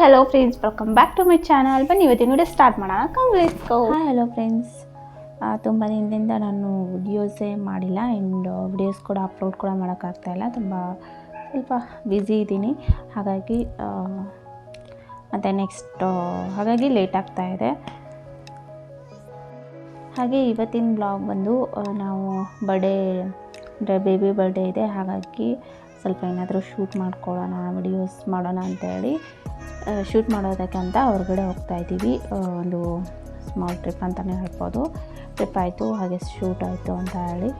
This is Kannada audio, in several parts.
Hello friends welcome back to my channel ಬನ್ನಿ, ಇವತ್ತಿನ ವಿಡಿಯೋ ಸ್ಟಾರ್ಟ್ ಮಾಡೋಣ. ಕಂಗ್ಲೇಸ್ಕೋ ಹಾಯ್ ಹಲೋ ಫ್ರೆಂಡ್ಸ್ ತುಂಬ ದಿನದಿಂದ ನಾನು ವಿಡಿಯೋಸೇ ಮಾಡಿಲ್ಲ. ಆ್ಯಂಡ್ ವಿಡಿಯೋಸ್ ಕೂಡ ಅಪ್ಲೋಡ್ ಕೂಡ ಮಾಡೋಕ್ಕಾಗ್ತಾಯಿಲ್ಲ ತುಂಬ ಸ್ವಲ್ಪ ಬ್ಯುಸಿ ಇದ್ದೀನಿ. ಹಾಗಾಗಿ ಮತ್ತು ನೆಕ್ಸ್ಟ್ ಹಾಗಾಗಿ ಲೇಟ್ ಆಗ್ತಾ ಇದೆ. ಹಾಗೆ ಇವತ್ತಿನ ಬ್ಲಾಗ್ ಬಂದು ನಾವು ಬರ್ಡೇ ಅಂದರೆ ಬೇಬಿ ಬರ್ಡೇ ಇದೆ. ಹಾಗಾಗಿ ಸ್ವಲ್ಪ ಏನಾದರೂ ಶೂಟ್ ಮಾಡ್ಕೊಳ್ಳೋಣ ವಿಡಿಯೋಸ್ ಮಾಡೋಣ ಅಂತೇಳಿ. ಶೂಟ್ ಮಾಡೋದಕ್ಕೆ ಅಂತ ಹೊರಗಡೆ ಹೋಗ್ತಾ ಇದ್ದೀವಿ. ಒಂದು ಸ್ಮಾಲ್ ಟ್ರಿಪ್ ಅಂತಲೇ ಹೇಳ್ಬೋದು. ಟ್ರಿಪ್ ಆಯಿತು, ಹಾಗೆ ಶೂಟ್ ಆಯಿತು ಅಂತ ಹೇಳಿ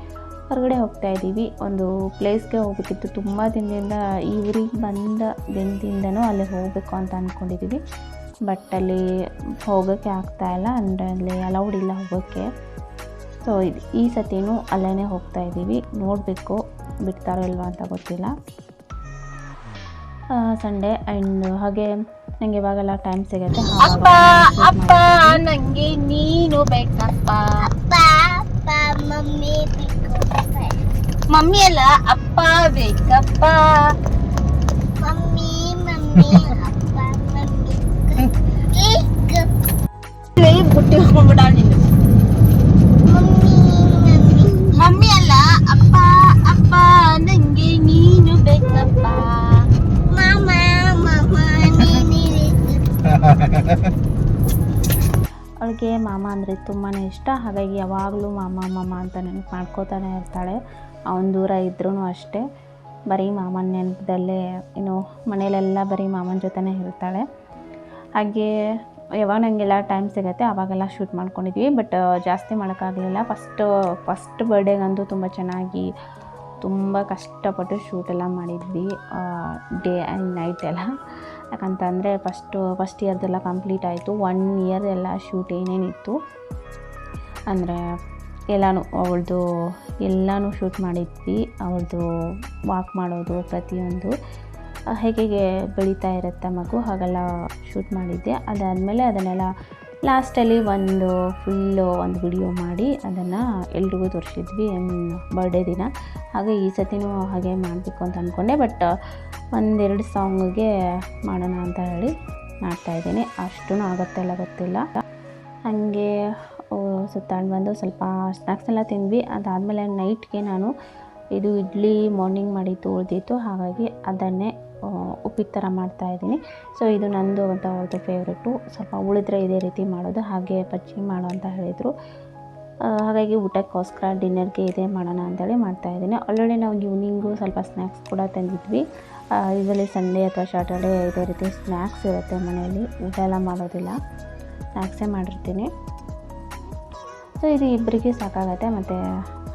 ಹೊರಗಡೆ ಹೋಗ್ತಾ ಇದ್ದೀವಿ. ಒಂದು ಪ್ಲೇಸ್ಗೆ ಹೋಗಬೇಕಿತ್ತು. ತುಂಬ ದಿನದಿಂದ ಈ ಊರಿಗೆ ಬಂದ ದಿನದಿಂದನೂ ಅಲ್ಲಿ ಹೋಗಬೇಕು ಅಂತ ಅಂದ್ಕೊಂಡಿದ್ದೀವಿ ಬಟ್ ಅಲ್ಲಿ ಹೋಗೋಕ್ಕೆ ಆಗ್ತಾಯಿಲ್ಲ ಅಂದರೆ ಅಲ್ಲಿ ಅಲೌಡ್ ಇಲ್ಲ ಹೋಗೋಕ್ಕೆ ಸೊ ಇದು ಈ ಸತಿನೂ ಅಲ್ಲೇ ಹೋಗ್ತಾ ಇದ್ದೀವಿ. ನೋಡಬೇಕು, ಬಿಡ್ತಾರೋ ಇಲ್ವಾ ಅಂತ ಗೊತ್ತಿಲ್ಲ. ಸಂಡೇ ಆ್ಯಂಡ್ ಹಾಗೆ ನಂಗೆ ಇವಾಗೆಲ್ಲ ಟೈಮ್ ಸಿಗುತ್ತೆ. ಅಪ್ಪ ಅಪ್ಪ ನಂಗೆ ನೀನು ಬೇಕಪ್ಪ. ಮಮ್ಮಿ ಅಲ್ಲ ಅಪ್ಪ ಬೇಕಪ್ಪ. ಬುಟ್ಟಿ ಅವಳಿಗೆ ಮಾಮ ಅಂದರೆ ತುಂಬಾ ಇಷ್ಟ. ಹಾಗಾಗಿ ಯಾವಾಗಲೂ ಮಾಮ ಮಾಮ ಅಂತ ನೆನಪು ಮಾಡ್ಕೋತಾನೆ ಇರ್ತಾಳೆ. ಅವನ ದೂರ ಇದ್ರೂ ಅಷ್ಟೇ. ಬರೀ ಮಾಮನ ನೆನಪದಲ್ಲೇ ಏನು ಮನೆಯಲ್ಲೆಲ್ಲ ಬರೀ ಮಾಮನ ಜೊತೆನೇ ಇರ್ತಾಳೆ. ಹಾಗೆ ಯಾವಾಗ ನನಗೆಲ್ಲ ಟೈಮ್ ಸಿಗುತ್ತೆ ಆವಾಗೆಲ್ಲ ಶೂಟ್ ಮಾಡ್ಕೊಂಡಿದ್ವಿ. ಬಟ್ ಜಾಸ್ತಿ ಮಾಡೋಕ್ಕಾಗಲಿಲ್ಲ. ಫಸ್ಟು ಫಸ್ಟ್ ಬರ್ಡೇಗಂತೂ ತುಂಬ ಚೆನ್ನಾಗಿ ತುಂಬ ಕಷ್ಟಪಟ್ಟು ಶೂಟ್ ಎಲ್ಲ ಮಾಡಿದ್ವಿ ಡೇ ಆ್ಯಂಡ್ ನೈಟ್ ಎಲ್ಲ. ಯಾಕಂತಂದರೆ ಫಸ್ಟು ಫಸ್ಟ್ ಇಯರ್ದೆಲ್ಲ ಕಂಪ್ಲೀಟ್ ಆಯಿತು ಒನ್ ಇಯರ್ ಎಲ್ಲ ಶೂಟ್ ಏನೇನಿತ್ತು ಅಂದರೆ ಎಲ್ಲನೂ, ಅವಳದು ಎಲ್ಲನೂ ಶೂಟ್ ಮಾಡಿದ್ವಿ, ಅವಳದು ವಾಕ್ ಮಾಡೋದು ಪ್ರತಿಯೊಂದು ಹೇಗೆ ಬೆಳೀತಾ ಇರುತ್ತೆ ಮಗು, ಹಾಗೆಲ್ಲ ಶೂಟ್ ಮಾಡಿದ್ದೆ. ಅದಾದಮೇಲೆ ಅದನ್ನೆಲ್ಲ ಲಾಸ್ಟಲ್ಲಿ ಒಂದು ಫುಲ್ಲು ಒಂದು ವಿಡಿಯೋ ಮಾಡಿ ಅದನ್ನು ಎಲ್ರಿಗೂ ತೋರಿಸಿದ್ವಿ ಬರ್ಡೇ ದಿನ. ಹಾಗೆ ಈ ಸತಿನೂ ಹಾಗೆ ಮಾಡಬೇಕು ಅಂತ ಅಂದ್ಕೊಂಡೆ ಬಟ್ ಒಂದೆರಡು ಸಾಂಗಿಗೆ ಮಾಡೋಣ ಅಂತ ಹೇಳಿ ಮಾಡ್ತಾಯಿದ್ದೀನಿ ಅಷ್ಟೂ ಆಗುತ್ತೆ ಗೊತ್ತಿಲ್ಲ. ಹಾಗೆ ಸುತ್ತಾಡಿ ಬಂದು ಸ್ವಲ್ಪ ಸ್ನ್ಯಾಕ್ಸ್ ಎಲ್ಲ ತಿಂದ್ವಿ. ಅದಾದಮೇಲೆ ನೈಟ್ಗೆ ನಾನು ಇದು ಇಡ್ಲಿ ಮಾರ್ನಿಂಗ್ ಮಾಡಿದ್ದು ಉಳಿದಿತ್ತು ಹಾಗಾಗಿ ಅದನ್ನೇ ಉಪ್ಪಿಟ್ಟು ಥರ ಮಾಡ್ತಾಯಿದ್ದೀನಿ ಸೊ ಇದು ನಂದು ಅಂತ ಅವ್ರದ್ದು ಫೇವ್ರೇಟು ಸ್ವಲ್ಪ ಉಳಿದ್ರೆ ಇದೇ ರೀತಿ ಮಾಡೋದು. ಹಾಗೆ ಪಚ್ಚಿ ಮಾಡು ಅಂತ ಹೇಳಿದರು. ಹಾಗಾಗಿ ಊಟಕ್ಕೋಸ್ಕರ ಡಿನ್ನರ್ಗೆ ಇದೇ ಮಾಡೋಣ ಅಂತೇಳಿ ಮಾಡ್ತಾಯಿದ್ದೀನಿ ಆಲ್ರೆಡಿ ನಾವು ಈವ್ನಿಂಗು ಸ್ವಲ್ಪ ಸ್ನ್ಯಾಕ್ಸ್ ಕೂಡ ತಂದಿದ್ವಿ. ಯೂಸಲಿ ಸಂಡೇ ಅಥವಾ ಸ್ಯಾಟರ್ಡೇ ಇದೇ ರೀತಿ ಸ್ನ್ಯಾಕ್ಸ್ ಇರುತ್ತೆ ಮನೆಯಲ್ಲಿ. ಊಟ ಎಲ್ಲ ಮಾಡೋದಿಲ್ಲ. ಸ್ನ್ಯಾಕ್ಸೇ ಮಾಡಿರ್ತೀನಿ. ಸೊ ಇದು ಇಬ್ಬರಿಗೆ ಸಾಕಾಗತ್ತೆ. ಮತ್ತು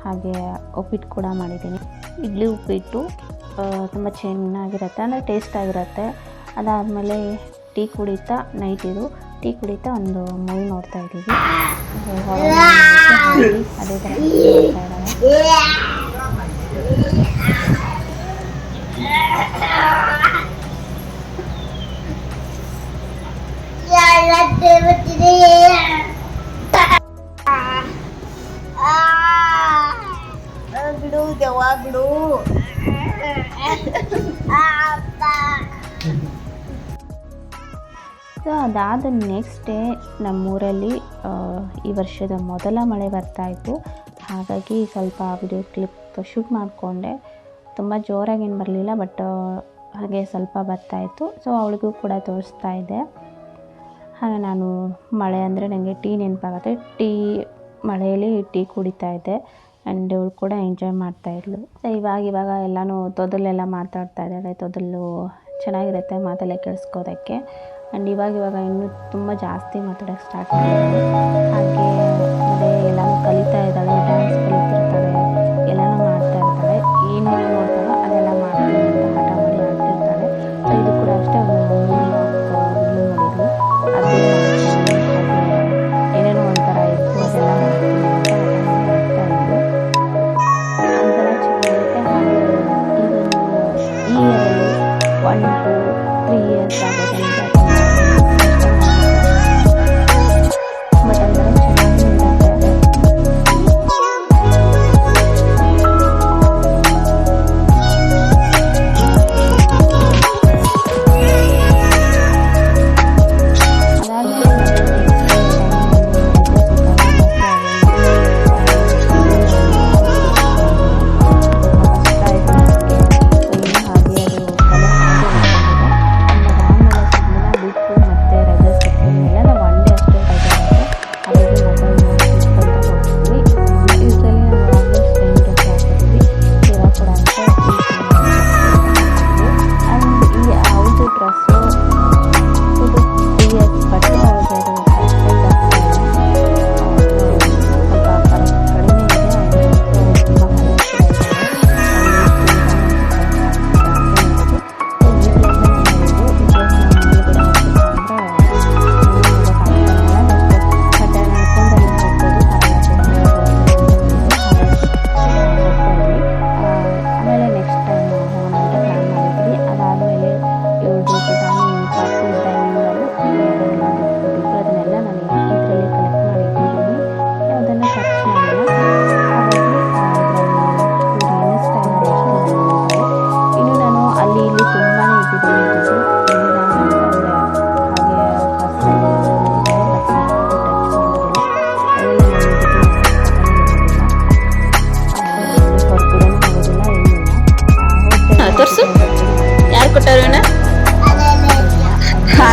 ಹಾಗೆ ಉಪ್ಪಿಟ್ಟು ಕೂಡ ಮಾಡಿದ್ದೀನಿ. ಇಡ್ಲಿ ಉಪ್ಪಿಟ್ಟು. ತುಂಬ ಚೆನ್ನಾಗಿರುತ್ತೆ ಅಂದರೆ ಟೇಸ್ಟ್ ಆಗಿರುತ್ತೆ. ಅದಾದಮೇಲೆ ಟೀ ಕುಡಿತಾ ನೈಟ್ ಇದು. ಟೀ ಕುಡಿತಾ ಒಂದು ಮೂವಿ ನೋಡ್ತಾ ಇದ್ದೀವಿ. ಅದೇ ಥರ ನೋಡ್ತಾ ಸೊ ಅದಾದ ನೆಕ್ಸ್ಟ್ ಡೇ ನಮ್ಮೂರಲ್ಲಿ ಈ ವರ್ಷದ ಮೊದಲ ಮಳೆ ಬರ್ತಾ ಇತ್ತು. ಹಾಗಾಗಿ ಸ್ವಲ್ಪ ವಿಡಿಯೋ ಕ್ಲಿಪ್ ಶೂಟ್ ಮಾಡಿಕೊಂಡೆ. ತುಂಬ ಜೋರಾಗೇನು ಬರಲಿಲ್ಲ ಬಟ್ ಹಾಗೆ ಸ್ವಲ್ಪ ಬರ್ತಾ ಇತ್ತು. ಸೊ ಅವಳಿಗೂ ಕೂಡ ತೋರಿಸ್ತಾ ಇದ್ದೆ. ಹಾಗೆ ನಾನು ಮಳೆ ಅಂದರೆ ನನಗೆ ಟೀ ನೆನಪಾಗುತ್ತೆ. ಟೀ, ಮಳೆಯಲ್ಲಿ ಟೀ ಕುಡಿತಾ ಇದ್ದೆ. ಆ್ಯಂಡ್ ಅವಳು ಕೂಡ ಎಂಜಾಯ್ ಮಾಡ್ತಾ ಇದ್ಲು. ಸೊ ಇವಾಗ ಇವಾಗ ಎಲ್ಲನೂ ತೊದಲೆಲ್ಲ ಮಾತಾಡ್ತಾ ಇದ್ದಾಳೆ ತೊದಲು ಚೆನ್ನಾಗಿರುತ್ತೆ ಮಾತೆಲ್ಲ ಕೇಳಿಸ್ಕೋದಕ್ಕೆ. ಆ್ಯಂಡ್ ಇವಾಗ ಇವಾಗ ಇನ್ನೂ ತುಂಬ ಜಾಸ್ತಿ ಮಾತಾಡೋಕ್ಕೆ ಸ್ಟಾರ್ಟ್ ಮಾಡಿದ್ದಾರೆ ಹಾಗೆ ಅದೇ ಕಲಿತಾ ಇದ್ದಾಳೆ ಡ್ಯಾನ್ಸ್ ಕಲಿತಿರ್ತಾಳೆ ಎಲ್ಲನೂ ಮಾಡ್ತಾ ಇರ್ತಾಳೆ ಏನೇನು ನೋಡ್ತಾಳೋ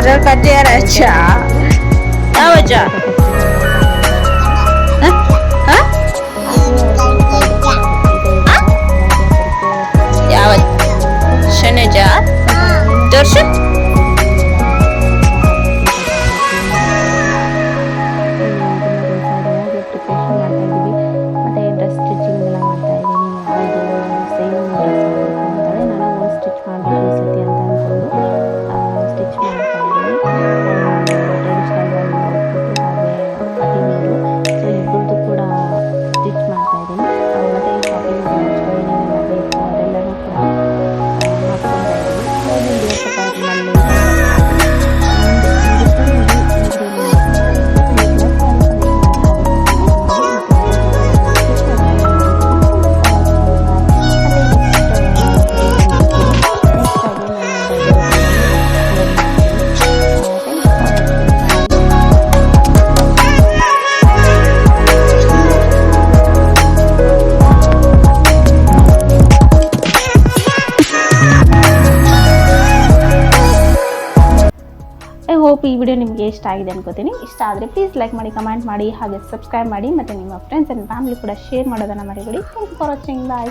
Padahal tadi raja Ciao già. Hah? Hah? Ya hope ಈ ವಿಡಿಯೋ ನಿಮಗೆ ಇಷ್ಟ ಆಗಿದೆ ಅನ್ಕೋತೀನಿ. ಇಷ್ಟ ಆದರೆ ಪ್ಲೀಸ್ ಲೈಕ್ ಮಾಡಿ ಕಮೆಂಟ್ ಮಾಡಿ, ಹಾಗೆ ಸಬ್ಸ್ಕ್ರೈಬ್ ಮಾಡಿ, ಮತ್ತು ನಿಮ್ಮ ಫ್ರೆಂಡ್ಸ್ ಆ್ಯಂಡ್ ಫ್ಯಾಮಿಲಿ ಕೂಡ ಶೇರ್ ಮಾಡೋದನ್ನು ಮರಿಬೇಡಿ. Thank you for watching bye